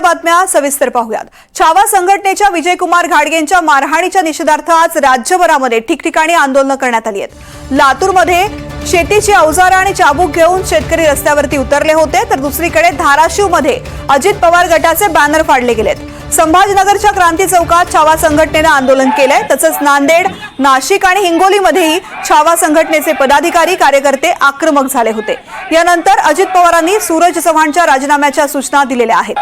बातम्या सविस्तर पाहूयात. छावा संघटनेच्या विजयकुमार घाडगेंच्या मारहाणीच्या निषेधार्थ आज राज्यभरामध्ये ठिकठिकाणी आंदोलनं करण्यात आली आहेत. लातूरमध्ये शेतीची अवजारं आणि चाबूक घेऊन शेतकरी रस्त्यावरती उतरले होते तर दुसरीकडे धाराशिवमध्ये अजित पवार गटाचे बॅनर फाडले गेलेत. संभाजीनगरच्या क्रांती चौकात छावा संघटनेनं आंदोलन केलंय तसंच नांदेड नाशिक आणि हिंगोलीमध्येही छावा संघटनेचे पदाधिकारी कार्यकर्ते आक्रमक झाले होते. यानंतर अजित पवारांनी सूरज चव्हाणच्या राजीनाम्याच्या सूचना दिलेल्या आहेत.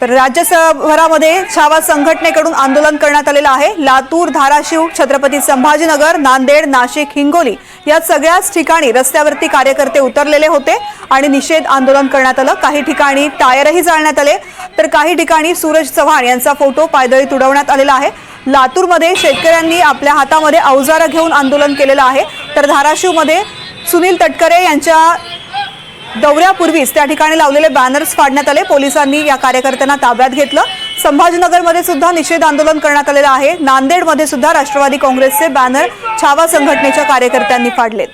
तर राज्यभरामध्ये छावा संघटनेकडून आंदोलन करण्यात आलेलं आहे. लातूर धाराशिव छत्रपती संभाजीनगर नांदेड नाशिक हिंगोली या सगळ्याच ठिकाणी रस्त्यावरती कार्यकर्ते उतरलेले होते आणि निषेध आंदोलन करण्यात आलं. काही ठिकाणी टायरही जाळण्यात आले. तर काही ठिकाणी सूरज चव्हाण यांचा फोटो पायदळी तुडवण्यात आलेला आहे. लातूरमध्ये शेतकऱ्यांनी आपल्या हातामध्ये अवजारं घेऊन आंदोलन केलेलं आहे. तर धाराशिवमध्ये सुनील तटकरे यांच्या दौऱ्यापूर्वीच त्या ठिकाणी लावलेले बॅनर्स फाडण्यात आले. पोलिसांनी या कार्यकर्त्यांना ताब्यात घेतलं. संभाजीनगरमध्ये सुद्धा निषेध आंदोलन करण्यात आलेलं आहे. नांदेडमध्ये सुद्धा राष्ट्रवादी काँग्रेसचे बॅनर छावा संघटनेच्या कार्यकर्त्यांनी फाडलेत.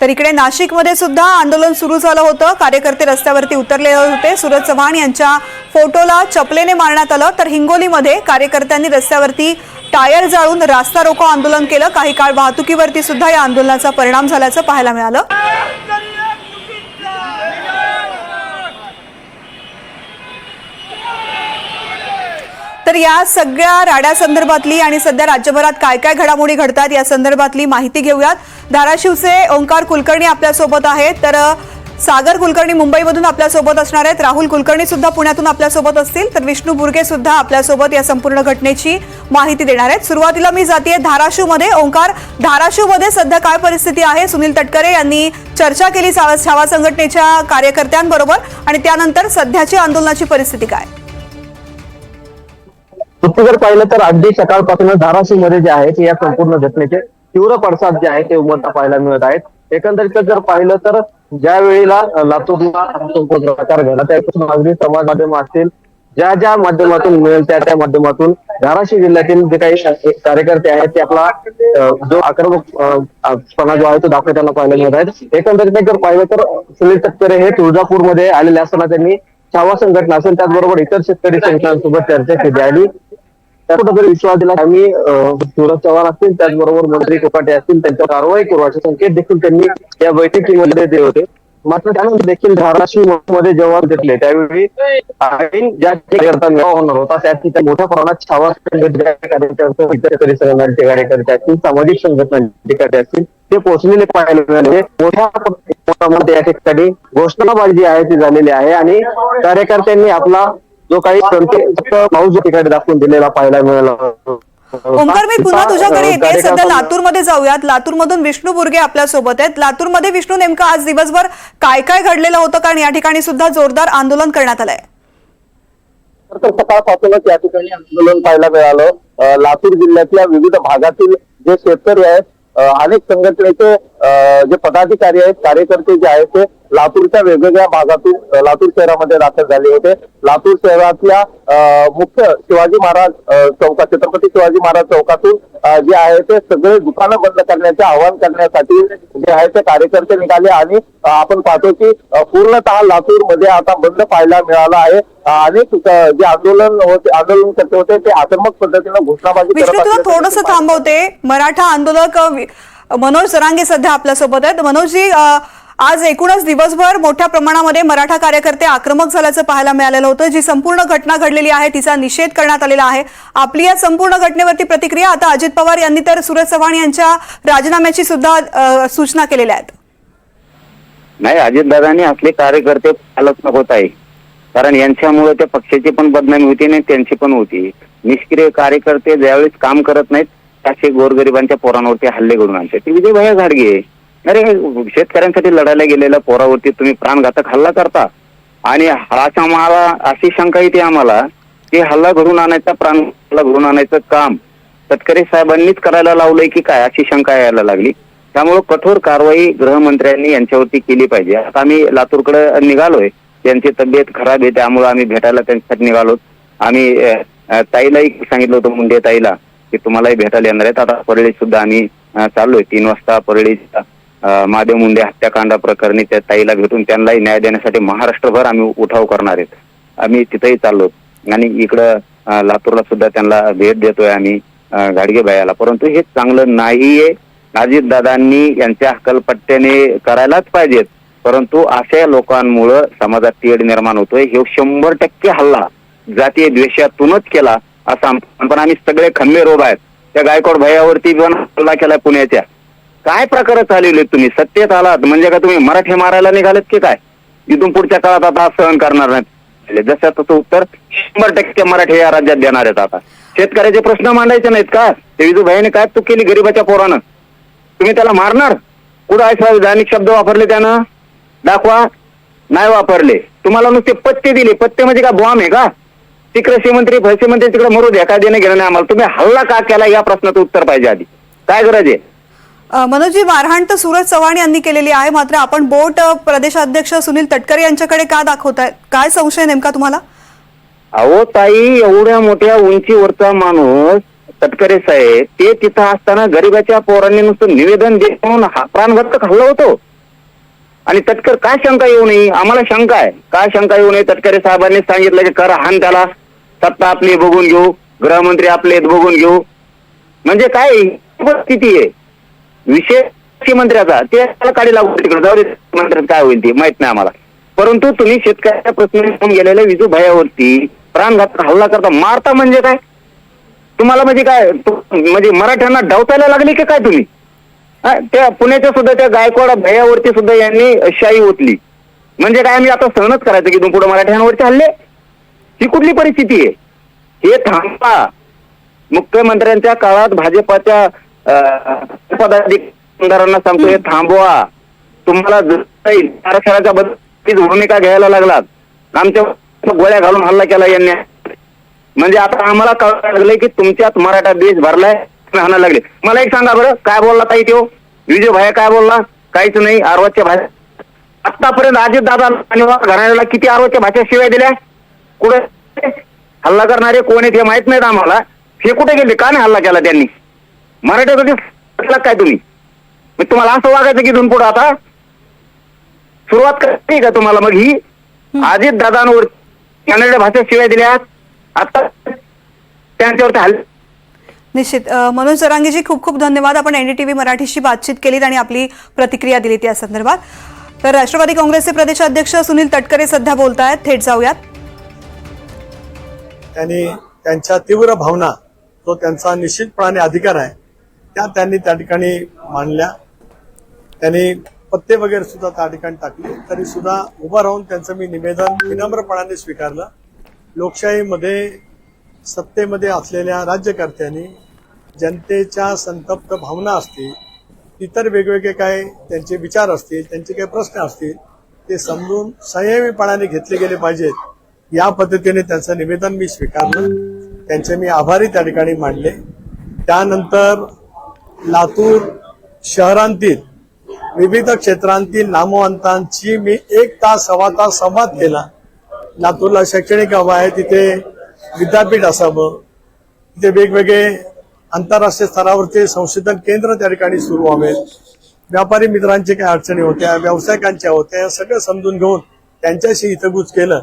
तर इकडे नाशिकमध्ये सुद्धा आंदोलन सुरू झालं होतं. कार्यकर्ते रस्त्यावरती उतरले होते. सूरज चव्हाण यांच्या फोटोला चपलेने मारण्यात आलं. तर हिंगोलीमध्ये कार्यकर्त्यांनी रस्त्यावरती टायर जाळून रास्ता रोको आंदोलन केलं. काही काळ वाहतुकीवरती सुद्धा या आंदोलनाचा परिणाम झाल्याचं पाहायला मिळालं. तर या सगळ्या राड्या संदर्भातली आणि सध्या राज्यभरात काय काय घडामोडी घडतात या संदर्भातली माहिती घेऊयात. धाराशिवचे ओंकार कुलकर्णी आपल्यासोबत आहेत. तर सागर कुलकर्णी मुंबईमधून आपल्यासोबत असणार आहेत. राहुल कुलकर्णी सुद्धा पुण्यातून आपल्यासोबत असतील. तर विष्णू बुर्गे सुद्धा आपल्यासोबत या संपूर्ण घटनेची माहिती देणार आहेत. सुरुवातीला मी जाते धाराशिवमध्ये ओंकार धाराशिवमध्ये सध्या काय परिस्थिती आहे? सुनील तटकरे यांनी चर्चा केली छावा छावा संघटनेच्या कार्यकर्त्यांबरोबर आणि त्यानंतर सध्याची आंदोलनाची परिस्थिती काय? तृप्ती जर पाहिलं तर अगदी सकाळपासून धाराशिवमध्ये जे आहे ते या संपूर्ण घटनेचे तीव्र पडसाद जे आहे ते उमटता पाहायला मिळत आहेत. एकंदरीत जर पाहिलं तर ज्या वेळेला लातूरला संपूर्ण प्रकार घडला त्यापासून अगदी समाज माध्यम असतील ज्या ज्या माध्यमातून मिळेल त्या त्या माध्यमातून धाराशिव जिल्ह्यातील जे काही कार्यकर्ते आहेत ते आपला जो आक्रमक जो आहे तो दाखवताना पाहायला मिळत आहेत. एकंदरीत जर पाहिलं तर सुनील तटकरे हे तुळजापूरमध्ये आलेले असताना त्यांनी छावा संघटना असेल त्याचबरोबर इतर शेतकरी संघटनांसोबत चर्चा केली. आणि कुठेतरी विश्वास दिला आम्ही सूरज चव्हाण असतील त्याचबरोबर मंत्री कोकाटे असतील त्यांच्या कारवाई करू असे संकेत देखील त्यांनी या बैठकीमध्ये दिले होते. मात्र त्यानंतर देखील धाराशिवमध्ये जेव्हा घेतले त्यावेळी आईन ज्या ठिकाणी होणार होता त्या ठिकाणी मोठ्या प्रमाणात छावा कार्यकर्ते इतर संघटनांचे कार्यकर्ते असतील सामाजिक संघटनांचे कार्यकर्ते असतील ते पोहोचलेले पाहायला मिळाले. मोठ्या प्रमाणात या ठिकाणी घोषणाबाजी आहे ती झालेली आहे आणि कार्यकर्त्यांनी आपला जो काही संकेत पाऊस या ठिकाणी दाखवून दिलेला पाहायला मिळाला. ओंकार मी पुन्हा तुझ्याकडे येते. सध्या लातूरमध्ये जाऊयात. लातूरमधून विष्णू बुर्गे आपल्यासोबत आहेत. लातूरमध्ये विष्णू नेमकं आज दिवसभर काय काय घडलेलं होतं? कारण या ठिकाणी सुद्धा जोरदार आंदोलन करण्यात आलंय. तर सकाळपासूनच या ठिकाणी आंदोलन पाहायला मिळालं. लातूर जिल्ह्यातल्या विविध भागातील जे शेतकरी आहेत अनेक संघटनेचे जे पदाधिकारी आहेत कार्यकर्ते जे आहेत ते लातूरच्या वेगवेगळ्या भागातून लातूर शहरामध्ये दाखल झाले होते. लातूर शहरातल्या मुख्य शिवाजी महाराज चौकात छत्रपती शिवाजी महाराज चौकातून जे आहे ते सगळे दुकानं बंद करण्याचे आवाहन करण्यासाठी जे आहे ते कार्यकर्ते निघाले आणि आपण पाहतो की पूर्णतः लातूरमध्ये आता बंद पाहायला मिळाला आहे. अनेक जे आंदोलन होते आंदोलन करते होते ते आक्रमक पद्धतीनं घोषणाबाजी थोडस थांबवते. मराठा आंदोलक मनोज जरांगे सध्या आपल्यासोबत आहेत. मनोजजी आज एकूणच दिवसभर मोठ्या प्रमाणामध्ये मराठा कार्यकर्ते आक्रमक झाल्याचं पाहायला मिळालेलं होतं. जी संपूर्ण घटना घडलेली आहे तिचा निषेध करण्यात आलेला आहे. आपली या संपूर्ण घटनेवरती प्रतिक्रिया आता अजित पवार यांनी तर सुरज चव्हाण यांच्या राजीनाम्याची सुद्धा सूचना केलेल्या आहेत. नाही अजितदादांनी आपले कार्यकर्ते पालक होत आहे. कारण यांच्यामुळे त्या पक्षाची पण बदनामी होती आणि त्यांची पण होती. निष्क्रिय कार्यकर्ते ज्यावेळेस काम करत नाहीत त्याचे गोरगरिबांच्या पोरांवरती हल्ले घडून आणते ते विजय भैया घाडगे अरे शेतकऱ्यांसाठी लढायला गेलेल्या पोरावरती तुम्ही प्राणघातक हल्ला करता. आणि अशा मला अशी शंका येते आम्हाला की हल्ला घडून आणायचा प्राण हल्ला घडून आणायचं काम तटकरे साहेबांनीच करायला लावलंय की काय अशी शंका यायला लागली. त्यामुळे कठोर कारवाई गृहमंत्र्यांनी यांच्यावरती केली पाहिजे. आता आम्ही लातूरकडे निघालोय. त्यांची तब्येत खराब आहे त्यामुळे आम्ही भेटायला त्यांच्यासाठी निघालो आम्ही ताईलाही सांगितलं होतं मुंडे ताईला की तुम्हालाही भेटायला येणार आहेत. आता परळी सुद्धा आम्ही चाललोय. तीन वाजता परळीचा महादेव मुंडे हत्याकांडा प्रकरणी त्या ताईला भेटून त्यांनाही न्याय देण्यासाठी महाराष्ट्रभर आम्ही उठाव करणार आहेत. आम्ही तिथेही चाललो आणि इकडं लातूरला सुद्धा त्यांना भेट देतोय आम्ही गाडगे बायाला परंतु हे चांगलं नाहीये. अजितदादांनी यांच्या हकलपट्ट्याने करायलाच पाहिजेत. परंतु अशा लोकांमुळं समाजात तेढ निर्माण होतोय. हे शंभर टक्के हल्ला जातीय द्वेषातूनच केला असा पण आम्ही सगळे खंबे रोग आहेत. त्या गायकवाड भयावरती पण हल्ला केलाय पुण्याच्या. काय प्रकार चालवले तुम्ही? सत्तेत आलात. म्हणजे का तुम्ही मराठी मारायला निघालेत की काय? इथून पुढच्या काळात आता सहन करणार नाहीत. म्हणजे जसं तसं उत्तर शंभर टक्के मराठी या राज्यात देणार आहेत आता. शेतकऱ्याचे प्रश्न मांडायचे नाहीत का? ते विजू काय चूक केली गरीबाच्या पोरानं? तुम्ही त्याला मारणार? कुठं आहे दैनिक शब्द वापरले त्यानं? दाखवा. नाही वापरले. तुम्हाला नुसते पत्ते दिले. पत्ते म्हणजे का बॉम्ब आहे का? तिकडे श्रीमंत्री मंत्री मंत्री तिकडे मरू द्या. काय देणं घेणं नाही आम्हाला. तुम्ही हल्ला का केला? या प्रश्नाचं उत्तर पाहिजे आधी. काय गरज आहे? मनोजी मारहाण तर सूरज चव्हाण यांनी केलेली आहे. मात्र आपण बोट प्रदेशाध्यक्ष सुनील तटकरे यांच्याकडे का दाखवताय काय संशय नेमका तुम्हाला? अहो ताई एवढ्या मोठ्या उंचीवरचा माणूस तटकरे साहेब ते तिथं असताना गरीबाच्या पोरांनी नुसतं निवेदन देत म्हणून हा प्राणघातक हल्ला होतो. आणि तटकर काय शंका येऊ नये? आम्हाला शंका आहे. काय शंका येऊ नये? तटकरे साहेबांनी सांगितलं की करा हान त्याला. सत्ता आपली बघून घेऊ. गृहमंत्री आपले बघून घेऊ. म्हणजे काय? स्थिती आहे? विषय कृषी मंत्र्याचा ते काढी लागू तिकडे जाऊ दे मंत्र्यात काय होईल ते माहीत नाही आम्हाला. परंतु तुम्ही शेतकऱ्याच्या प्रश्न घेऊन गेलेल्या विजू भयावरती प्राणघात हल्ला करता मारता म्हणजे काय? तुम्हाला म्हणजे काय म्हणजे मराठ्यांना डावतायला लागली की काय तुम्ही? त्या पुण्याच्या सुद्धा त्या गायकवाड भयावरती सुद्धा यांनी शाही ओतली. म्हणजे काय आम्ही आता सहनच करायचं की पुढे मराठ्यांवरती हल्ले? ही कुठली परिस्थिती आहे? हे थांबा. मुख्यमंत्र्यांच्या काळात भाजपाच्या पदाधिकाऱ्यांना सांगतोय थांबवा. तुम्हाला आरक्षणाच्या बद्दल भूमिका घ्यायला लागलात आमच्या गोळ्या घालून हल्ला केला यांनी. म्हणजे आता आम्हाला कळायला लागले की तुमच्यात मराठा देश भरलाय तुम्ही लागले. मला एक सांगा बरं काय बोलला ताई तो विजय भाया काय बोलला? काहीच नाही आरवाच्या भाषा आतापर्यंत अजित दादा आणि घराण्याला किती आरवाच्या भाषा शिवाय दिल्या? कुठे? हल्ला करणारे कोण आहेत हे माहीत नाहीत आम्हाला. हे कुठे गेले? का नाही हल्ला केला त्यांनी? मराठ्यासाठी काय तुम्ही? मग तुम्हाला असं वागायचं की इथून पुढे आता. सुरुवात करते का तुम्हाला मग ही? अजित दादांवर कन्नड भाषा शिवाय दिल्या आता त्यांच्यावरती हल्ले. निश्चित. मनोज जरांगेजी खूप खूप धन्यवाद. आपण एनडीटीव्ही मराठीशी बातचीत केलीत आणि आपली प्रतिक्रिया दिलीत या संदर्भात. तर राष्ट्रवादी काँग्रेसचे प्रदेशाध्यक्ष सुनील तटकरे सध्या बोलत आहेत थेट जाऊयात. त्यांनी त्यांच्या तीव्र भावना तो त्यांचा निश्चितपणाने अधिकार आहे. त्या त्यांनी त्या ठिकाणी मांडल्या. त्यांनी पत्ते वगैरे सुद्धा त्या ठिकाणी टाकले. तरी सुद्धा उभं राहून त्यांचं मी निवेदन विनम्रपणाने स्वीकारलं. लोकशाहीमध्ये सत्तेमध्ये असलेल्या राज्यकर्त्यांनी जनतेच्या संतप्त भावना असतील इतर वेगवेगळे काय त्यांचे विचार असतील त्यांचे काही प्रश्न असतील ते समजून संयमीपणाने घेतले गेले पाहिजेत. या पद्धतीने त्यांचं निवेदन मी स्वीकारलं. त्यांचे मी आभारी त्या ठिकाणी मांडले. त्यानंतर लातूर शहरांतील विविध क्षेत्रांतील नामवंतांची मी एक तास सव्वा तास संवाद केला. लातूरला शैक्षणिक हवं आहे तिथे विद्यापीठ असावं. तिथे वेगवेगळे आंतरराष्ट्रीय स्तरावरचे संशोधन केंद्र त्या ठिकाणी सुरू व्हावेत व्यापारी मित्रांची काही अडचणी होत्या व्यावसायिकांच्या होत्या या सगळं समजून घेऊन त्यांच्याशी इथंगूच केलं.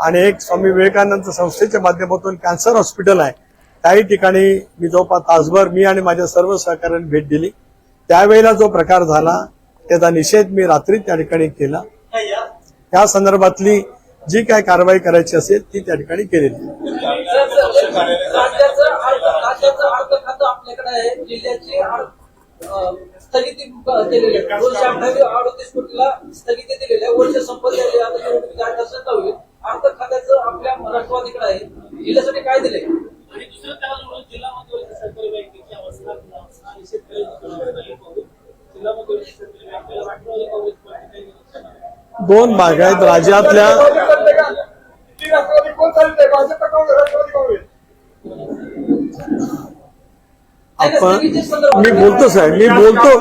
आणि एक स्वामी विवेकानंद संस्थेच्या माध्यमातून कॅन्सर हॉस्पिटल आहे. काही ठिकाणी मी जवळपास तासभर मी आणि माझ्या सर्व सहकाऱ्यांनी भेट दिली. त्यावेळेला जो प्रकार झाला त्याचा निषेध मी रात्री त्या ठिकाणी केला. त्या संदर्भातली जी काय कारवाई करायची असेल ती त्या ठिकाणी केलेली. स्थगिती दिलेली आहे वर्ष संपत आपल्या मराठवाडीकडे आहे. जिल्ह्यासाठी काय दिले दोन भाग आहेत. राज्यातल्या आपण मी बोलतो साहेब. मी बोलतो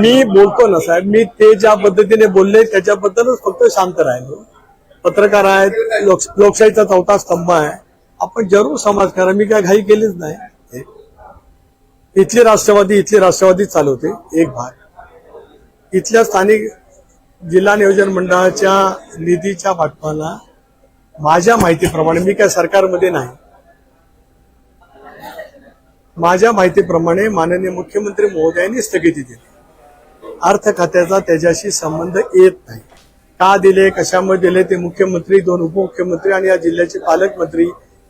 मी बोलतो ना साहेब. मी ते ज्या पद्धतीने बोलले त्याच्याबद्दलच फक्त शांत राहिलो. पत्रकार आहेत लोक लोकशाहीचा चौथा स्तंभ आहे. आपण जरूर समाज करा. मी काय घाई केलीच नाही. इथली राष्ट्रवादी इथली राष्ट्रवादी चालवते. एक भाग. इथल्या स्थानिक जिल्हा नियोजन मंडळाच्या निधीच्या पाठवाला माझ्या माहितीप्रमाणे मी काय सरकारमध्ये नाही. माझ्या माहितीप्रमाणे माननीय मुख्यमंत्री महोदयांनी स्थगिती दिली. अर्थ खात्याचा त्याच्याशी संबंध येत नाही. का दिले कशामुळे दिले ते मुख्यमंत्री दोन उपमुख्यमंत्री आणि या जिल्ह्याचे पालकमंत्री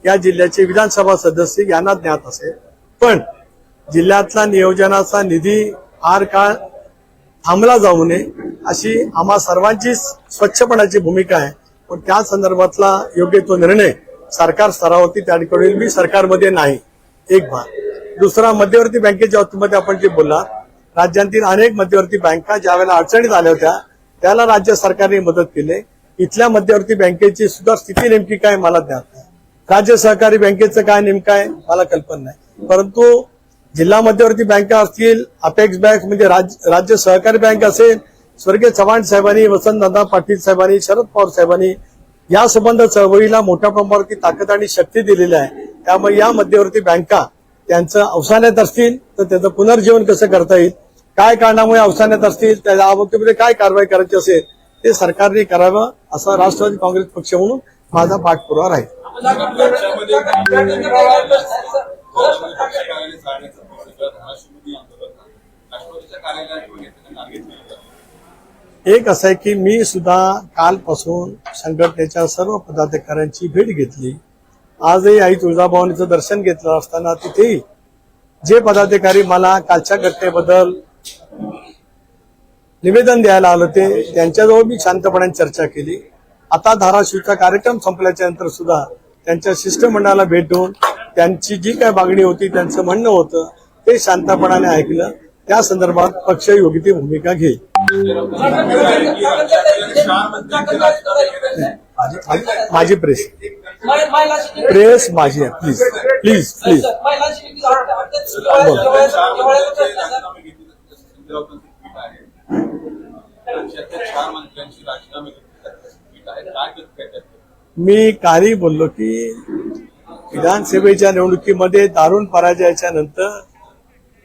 या जिल्ह्याचे विधानसभा सदस्य यांना ज्ञात असेल. पण जिल्ह्यातला नियोजनाचा निधी फार काळ थांबला जाऊ नये अशी आम्हा सर्वांची स्वच्छपणाची भूमिका आहे. पण त्या संदर्भातला योग्य तो निर्णय सरकार स्तरावरती त्या ठिकाणी मी सरकारमध्ये नाही. एक भाग दुसरा मध्यवर्ती बँकेच्या बाबतीमध्ये आपण जे बोलला राज्यातील अनेक मध्यवर्ती बँका ज्या वेळेला अडचणीत आल्या होत्या त्याला राज्य सरकारने मदत केली. इथल्या मध्यवर्ती बँकेची सुद्धा स्थिती नेमकी काय मला ज्ञात नाही. राज्य सहकारी बँकेचं काय नेमकं आहे मला कल्पना नाही. परंतु जिल्हा मध्यवर्ती बँका असतील अपेक्स बँक म्हणजे राज्य सहकारी बँक असेल स्वर्गीय चव्हाण साहेबांनी वसंतदादा पाटील साहेबांनी शरद पवार साहेबांनी या संबंध चळवळीला मोठ्या प्रमाणावरती ताकद आणि शक्ती दिलेली आहे. त्यामुळे या मध्यवर्ती बँका त्यांचं अवसान्यात असतील तर त्याचं पुनर्जीवन कसं करता येईल काय कारणामुळे अवसान्यात असतील त्या बाबतीमध्ये काय कारवाई करायची असेल ते सरकारने करावं असा राष्ट्रवादी काँग्रेस पक्ष म्हणून माझा पाठपुरावा राहील. एक असं आहे की मी सुद्धा कालपासून संघटनेच्या सर्व पदाधिकाऱ्यांची भेट घेतली. आजही आई तुळजाभवानीचं दर्शन घेतलं असताना तिथेही जे पदाधिकारी मला कालच्या घटनेबद्दल निवेदन द्यायला आलं ते त्यांच्याजवळ मी शांतपणे चर्चा केली. आता धाराशिवचा कार्यक्रम संपल्याच्या नंतर सुद्धा त्यांच्या शिष्टमंडळाला भेट देऊन त्यांची जी काय मागणी होती त्यांचं म्हणणं होतं ते शांतपणाने ऐकलं. त्या संदर्भात पक्ष योग्य ती भूमिका घेईल. माझी- प्रेस. प्रेस माझी आहे. प्लीज प्लीज प्लीज सर मी काही बोललो की विधानसभेच्या निवडणुकीमध्ये दारुण पराजयाच्या नंतर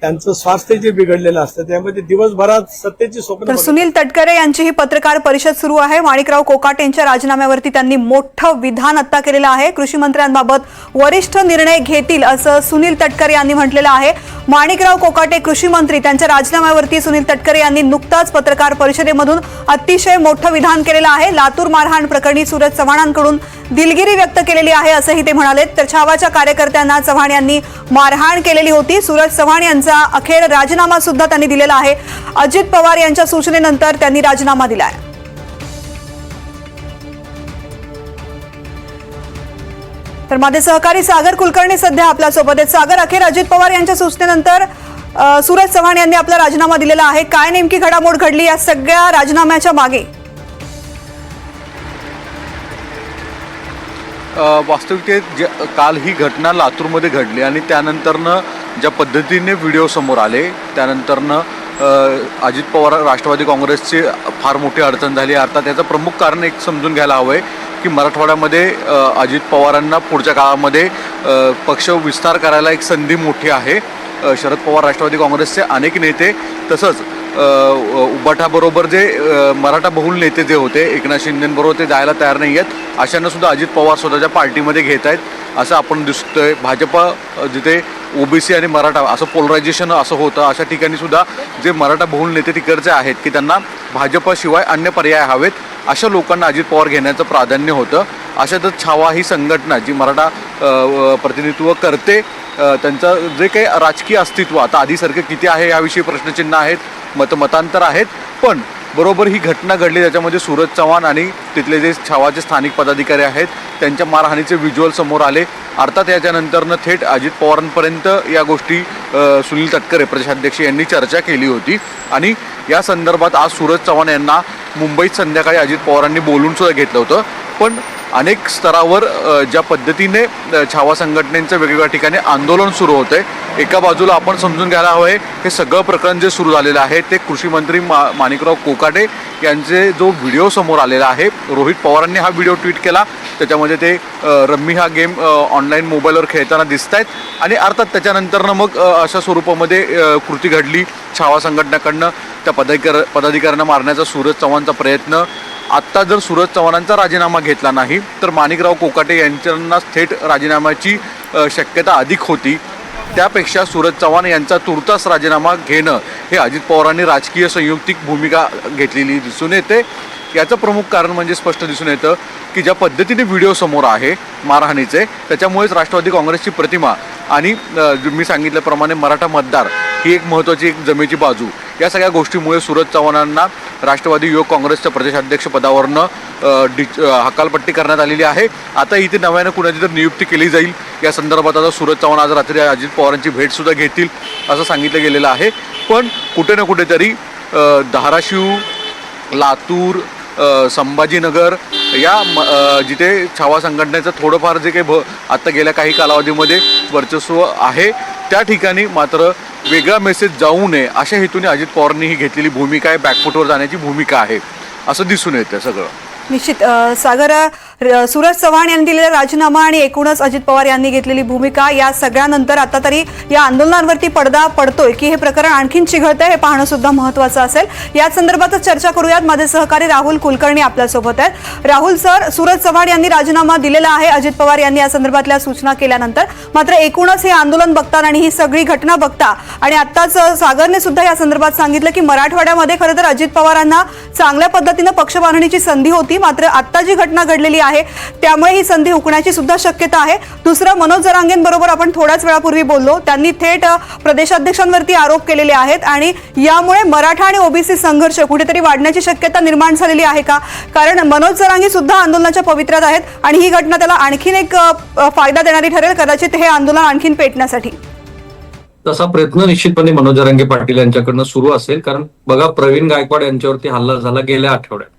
त्यांचं स्वास्थ्य जे बिघडलेलं असतं त्यामध्ये दिवसभरात सत्तेची स्वप्न तर सुनील तटकरे यांची ही पत्रकार परिषद सुरू आहे. माणिकराव कोकाटे यांच्या राजीनाम्यावरती त्यांनी मोठं विधान आत्ता केलेलं आहे. कृषी मंत्र्यांबाबत वरिष्ठ निर्णय घेतील असं सुनील तटकरे यांनी म्हटलेलं आहे. माणिकराव कोकाटे कृषी मंत्री त्यांच्या राजीनाम्यावरती सुनील तटकरे यांनी नुकताच पत्रकार परिषदेमधून अतिशय मोठं विधान केलेलं आहे. लातूर मारहाण प्रकरणी सूरज चव्हाणांकडून दिलगिरी व्यक्त केलेली आहे असंही ते म्हणाले तर छावाच्या कार्यकर्त्यांना चव्हाण यांनी मारहाण केलेली होती. सूरज चव्हाण यांचा अखेर राजीनामा सुद्धा त्यांनी दिलेला आहे. अजित पवार यांच्या सूचनेनंतर त्यांनी राजीनामा दिला आहे तर माझे सहकारी सागर कुलकर्णी सध्या आपल्यासोबत आहेत. सागर अखेर अजित पवार यांच्या सूचनेनंतर सूरज चव्हाण यांनी आपला राजीनामा दिलेला आहे. काय नेमकी घडामोड घडली या सगळ्या राजीनाम्याच्या मागे? वास्तविकतेत ज काल ही घटना लातूरमध्ये घडली आणि त्यानंतरनं ज्या पद्धतीने व्हिडिओ समोर आले त्यानंतरनं अजित पवार राष्ट्रवादी काँग्रेसची फार मोठी अडचण झाली. अर्थात त्याचं प्रमुख कारण एक समजून घ्यायला हवं आहे की मराठवाड्यामध्ये अजित पवारांना पुढच्या काळामध्ये पक्ष विस्तार करायला एक संधी मोठी आहे. शरद पवार राष्ट्रवादी काँग्रेसचे अनेक नेते तसंच उबाटाबरोबर जे मराठा बहुल नेते जे होते एकनाथ शिंदेबरोबर ते जायला तयार नाही आहेत. अशांना सुद्धा अजित पवार स्वतःच्या पार्टीमध्ये घेत आहेत. असं आपण दिसतोय. भाजपा जिथे ओबीसी आणि मराठा असं पोलरायझेशन असं होतं अशा ठिकाणी सुद्धा जे मराठा बहुल नेते तिकडचे आहेत की त्यांना भाजपाशिवाय अन्य पर्याय हवेत अशा लोकांना अजित पवार घेण्याचं प्राधान्य होतं. अशातच छावा ही संघटना जी मराठा प्रतिनिधित्व करते त्यांचं जे काही राजकीय अस्तित्व आता आधीसारखं किती आहे याविषयी प्रश्नचिन्ह आहेत. मतमतांतर आहेत पण बरोबर ही घटना घडली त्याच्यामध्ये सूरज चव्हाण आणि तिथले जे छावाचे स्थानिक पदाधिकारी आहेत त्यांच्या मारहाणीचे व्हिज्युअल समोर आले. अर्थात याच्यानंतरनं थेट अजित पवारांपर्यंत या गोष्टी सुनील तटकरे प्रदेशाध्यक्ष यांनी चर्चा केली होती. आणि या संदर्भात आज सूरज चव्हाण यांना मुंबईत संध्याकाळी अजित पवारांनी बोलूनसुद्धा घेतलं होतं. पण अनेक स्तरावर ज्या पद्धतीने छावा संघटनेचं वेगवेगळ्या ठिकाणी आंदोलन सुरू होतंय एका बाजूला आपण समजून घ्यायला हवं आहे हे सगळं प्रकरण जे सुरू झालेलं आहे ते कृषी मंत्री मा माणिकराव कोकाटे यांचे जो व्हिडिओ समोर आलेला आहे रोहित पवारांनी हा व्हिडिओ ट्विट केला. त्याच्यामध्ये ते रम्मी हा गेम ऑनलाईन मोबाईलवर खेळताना दिसत आहेत आणि अर्थात त्याच्यानंतरनं मग अशा स्वरूपामध्ये कृती घडली. छावा संघटनेकडनं त्या पदाधिकार पदाधिकाऱ्यांना मारण्याचा सूरज चव्हाणचा प्रयत्न. आत्ता जर सूरज चव्हाणांचा राजीनामा घेतला नाही तर माणिकराव कोकाटे यांच्यांना थेट राजीनाम्याची शक्यता अधिक होती. त्यापेक्षा सूरज चव्हाण यांचा तुर्तास राजीनामा घेणं हे अजित पवारांनी राजकीय संयुक्तिक भूमिका घेतलेली दिसून येते. याचं प्रमुख कारण म्हणजे स्पष्ट दिसून येतं की ज्या पद्धतीने व्हिडिओ समोर आहे मारहाणीचे त्याच्यामुळेच राष्ट्रवादी काँग्रेसची प्रतिमा आणि मी सांगितल्याप्रमाणे मराठा मतदार ही एक महत्त्वाची एक जमेची बाजू. या सगळ्या गोष्टीमुळे सूरज चव्हाणांना राष्ट्रवादी युवक काँग्रेसच्या प्रदेशाध्यक्ष पदावरनं डिच हकालपट्टी करण्यात आलेली आहे. आता इथे नव्यानं कुणाची तर नियुक्ती केली जाईल. या संदर्भात आता सूरज चव्हाण आज रात्री अजित पवारांची भेटसुद्धा घेतील असं सांगितलं गेलेलं आहे. पण कुठे ना कुठेतरी धाराशिव लातूर संभाजीनगर या म- जिथे छावा संघटनेचं थोडंफार जे काही भ आत्ता गेल्या काही कालावधीमध्ये वर्चस्व आहे त्या ठिकाणी मात्र वेगळा मेसेज जाऊ नये अशा हेतूने अजित पवारांनी ही घेतलेली भूमिका आहे बॅकफुटवर जाण्याची भूमिका आहे असं दिसून येतं सगळं. निश्चित सागर सूरज चव्हाण यांनी दिलेला राजीनामा आणि एकूणच अजित पवार यांनी घेतलेली भूमिका या सगळ्यानंतर आता तरी या आंदोलनांवरती पडदा पडतोय की हे प्रकरण आणखीन चिघळतंय हे पाहणं सुद्धा महत्वाचं असेल. या संदर्भातच चर्चा करूयात. माझे सहकारी राहुल कुलकर्णी आपल्यासोबत आहेत. राहुल सर सूरज चव्हाण यांनी राजीनामा दिलेला आहे अजित पवार यांनी या संदर्भातल्या सूचना केल्यानंतर. मात्र एकूणच हे आंदोलन बघताना आणि ही सगळी घटना बघता आणि आत्ताच सागरने सुद्धा या संदर्भात सांगितलं की मराठवाड्यामध्ये खरं तर अजित पवारांना चांगल्या पद्धतीनं पक्ष बांधणीची संधी होती. मात्र आत्ता जी घटना घडलेली आहे त्यामुळे ही संधी हुकण्याची सुद्धा शक्यता आहे. दुसरं मनोज जरांगेंबरोबर आपण थोड्याच वेळापूर्वी बोललो. त्यांनी थेट प्रदेशाध्यक्षांवरती आरोप केलेले आहेत आणि यामुळे मराठा आणि ओबीसी संघर्ष कुठेतरी वाढण्याची शक्यता निर्माण झालेली आहे का? कारण मनोज जरांगे सुद्धा आंदोलनाच्या पवित्र्यात आहेत आणि ही घटना त्याला आणखीन एक फायदा देणारी ठरेल. कदाचित हे आंदोलन आणखीन पेटण्यासाठी. तसा प्रयत्न निश्चितपणे मनोज रंगे पाटील यांच्याकडनं सुरू असेल. कारण बघा प्रवीण गायकवाड यांच्यावरती हल्ला झाला गेल्या आठवड्यात.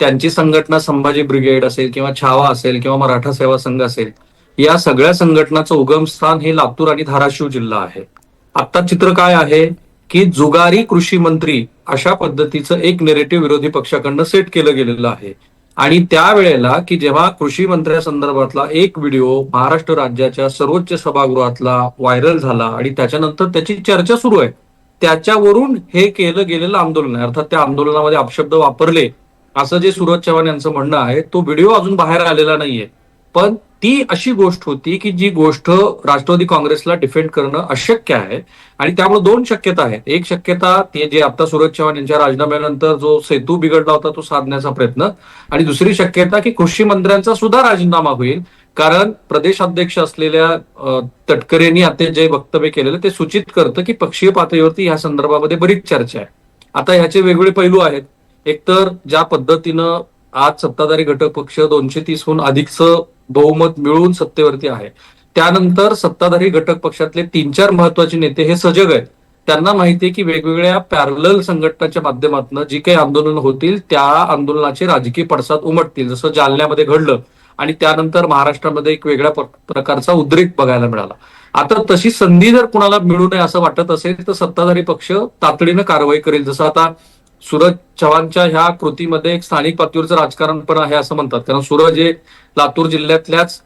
त्यांची संघटना संभाजी ब्रिगेड असेल किंवा छावा असेल किंवा मराठा सेवा संघ असेल या सगळ्या संघटनाचं उगमस्थान हे लातूर आणि धाराशिव जिल्हा आहे. आता चित्र काय आहे? की जुगारी कृषी मंत्री अशा पद्धतीचं एक नेरेटिव्ह विरोधी पक्षाकडनं सेट केलं गेलेलं आहे. आणि त्यावेळेला की जेव्हा कृषी मंत्र्यासंदर्भातला एक व्हिडिओ महाराष्ट्र राज्याच्या सर्वोच्च सभागृहातला व्हायरल झाला आणि त्याच्यानंतर त्याची चर्चा सुरू आहे त्याच्यावरून हे केलं गेलेलं आंदोलन आहे. अर्थात त्या आंदोलनामध्ये अपशब्द वापरले असं जे सूरज चव्हाण यांचं म्हणणं आहे तो व्हिडिओ अजून बाहेर आलेला नाहीये. पण ती अशी गोष्ट होती की जी गोष्ट राष्ट्रवादी काँग्रेसला डिफेंड करणं अशक्य आहे आणि त्यामुळे दोन शक्यता आहेत. एक शक्यता ते जे आता सूरज चव्हाण यांच्या राजीनाम्यानंतर जो सेतू बिघडला होता तो साधण्याचा प्रयत्न. आणि दुसरी शक्यता की कृषी मंत्र्यांचा सुद्धा राजीनामा होईल. कारण प्रदेशाध्यक्ष असलेल्या तटकरेंनी आता जे वक्तव्य केलेलं ते सूचित करतं की पक्षीय पातळीवरती या संदर्भामध्ये बरीच चर्चा आहे. आता ह्याचे वेगवेगळे पैलू आहेत. एकतर ज्या पद्धतीनं आज सत्ताधारी घटक पक्ष दोनशे तीसहून अधिकचं बहुमत मिळवून सत्तेवरती आहे त्यानंतर सत्ताधारी घटक पक्षातले तीन चार महत्त्वाचे नेते हे सजग आहेत. त्यांना माहिती आहे की वेगवेगळ्या पॅरल संघटनाच्या माध्यमातून जी काही आंदोलन होतील त्या आंदोलनाचे राजकीय पडसाद उमटतील जसं जालन्यामध्ये घडलं आणि त्यानंतर महाराष्ट्रामध्ये एक वेगळ्या प्रकारचा उद्रेक बघायला मिळाला. आता तशी संधी जर कुणाला मिळू नये असं वाटत असेल तर सत्ताधारी पक्ष तातडीनं कारवाई करेल. जसं आता सूरज चव्हाणच्या ह्या कृतीमध्ये एक स्थानिक पातळीवरचं राजकारण पण आहे असं म्हणतात. कारण सूरज हे लातूर जिल्ह्यातल्याच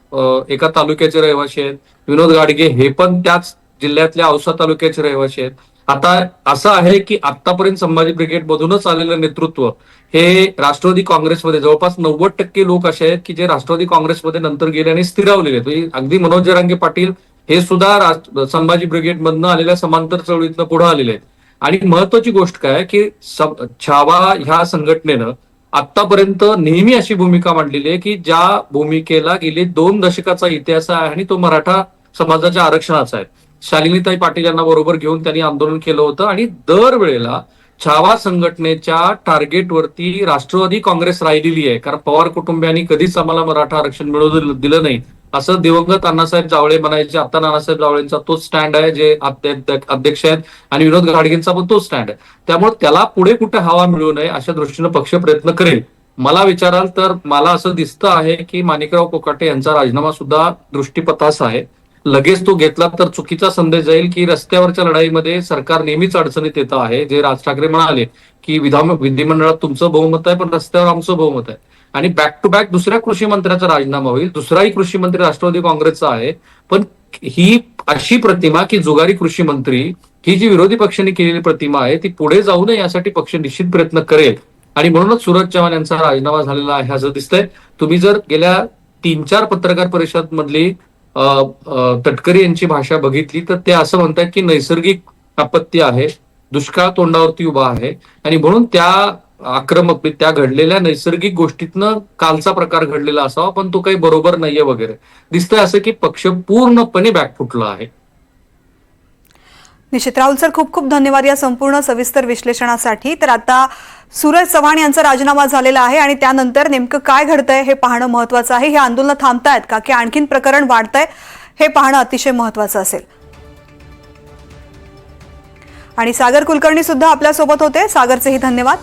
एका तालुक्याचे रहिवासी आहेत. विनोद गाडगे हे पण त्याच जिल्ह्यातल्या औसा तालुक्याचे रहिवासी आहेत. आता असं आहे की आतापर्यंत संभाजी ब्रिगेड मधूनच आलेलं नेतृत्व हे राष्ट्रवादी काँग्रेसमध्ये जवळपास नव्वद टक्के लोक असे आहेत की जे राष्ट्रवादी काँग्रेसमध्ये नंतर गेले आणि स्थिरावलेले आहेत. म्हणजे अगदी मनोज जरांगे पाटील हे सुद्धा संभाजी संभाजी ब्रिगेडमधनं आलेल्या समांतर चळवळीतनं पुढे आलेले आहेत. आणि महत्वाची गोष्ट काय की छावा ह्या संघटनेनं आतापर्यंत नेहमी अशी भूमिका मांडलेली आहे की ज्या भूमिकेला गेली दोन दशकाचा इतिहास आहे आणि तो मराठा समाजाच्या आरक्षणाचा आहे. शालिनीताई पाटील यांना बरोबर घेऊन त्यांनी आंदोलन केलं होतं आणि दरवेळेला छावा संघटनेच्या टार्गेटवरती राष्ट्रवादी काँग्रेस राहिलेली आहे. कारण पवार कुटुंबियांनी कधीच आम्हाला मराठा आरक्षण मिळवून दिलं नाही. असं दिवंगत अण्णासाहेब जावळे म्हणायचे आता नानासाहेब जावळेंचा तोच स्टँड आहे जे अध्यक्ष आहेत आणि विनोद गाडगेंचा पण तोच स्टँड आहे. त्यामुळे त्याला पुढे कुठे हवा मिळू नये अशा दृष्टीनं पक्ष प्रयत्न करेल. मला विचाराल तर मला असं दिसतं आहे की माणिकराव कोकाटे यांचा राजीनामा सुद्धा दृष्टीपथास आहे. लगेच तो घेतला तर चुकीचा संदेश जाईल की रस्त्यावरच्या लढाईमध्ये सरकार नेहमीच अडचणीत येत आहे. जे राज ठाकरे म्हणाले की विधान विधिमंडळात तुमचं बहुमत आहे पण रस्त्यावर आमचं बहुमत आहे. आणि बॅक टू बॅक दुसऱ्या कृषी मंत्र्याचा राजीनामा होईल. दुसराही कृषी मंत्री राष्ट्रवादी काँग्रेसचा आहे. पण ही अशी प्रतिमा की जुगारी कृषी मंत्री ही जी विरोधी पक्षांनी केलेली प्रतिमा आहे ती पुढे जाऊ नये यासाठी पक्ष निश्चित प्रयत्न करेल. आणि म्हणूनच सूरज चव्हाण यांचा राजीनामा झालेला आहे असं दिसतंय. तुम्ही जर गेल्या तीन चार पत्रकार परिषद मधली तटकरे यांची भाषा बघितली तर ते असं म्हणतात की नैसर्गिक आपत्ती आहे दुष्काळ तोंडावरती उभा आहे. आणि म्हणून त्या आक्रमकरित्या घडलेल्या नैसर्गिक गोष्टीतनं कालचा प्रकार घडलेला असावा पण तो काही बरोबर नाहीये वगैरे. दिसतंय असं की पक्ष पूर्णपणे बॅकफुटला आहे. निश्चित. राहुल सर खूप खूप धन्यवाद या संपूर्ण सविस्तर विश्लेषणासाठी. तर आता सूरज चव्हाण यांचा राजीनामा झालेला आहे आणि त्यानंतर नेमकं काय घडतंय हे पाहणं महत्वाचं आहे. हे आंदोलन थांबतायत का? की आणखीन प्रकरण वाढतंय हे पाहणं अतिशय महत्वाचं असेल. आणि सागर कुलकर्णी सुद्धा आपल्यासोबत होते. सागरचेही धन्यवाद.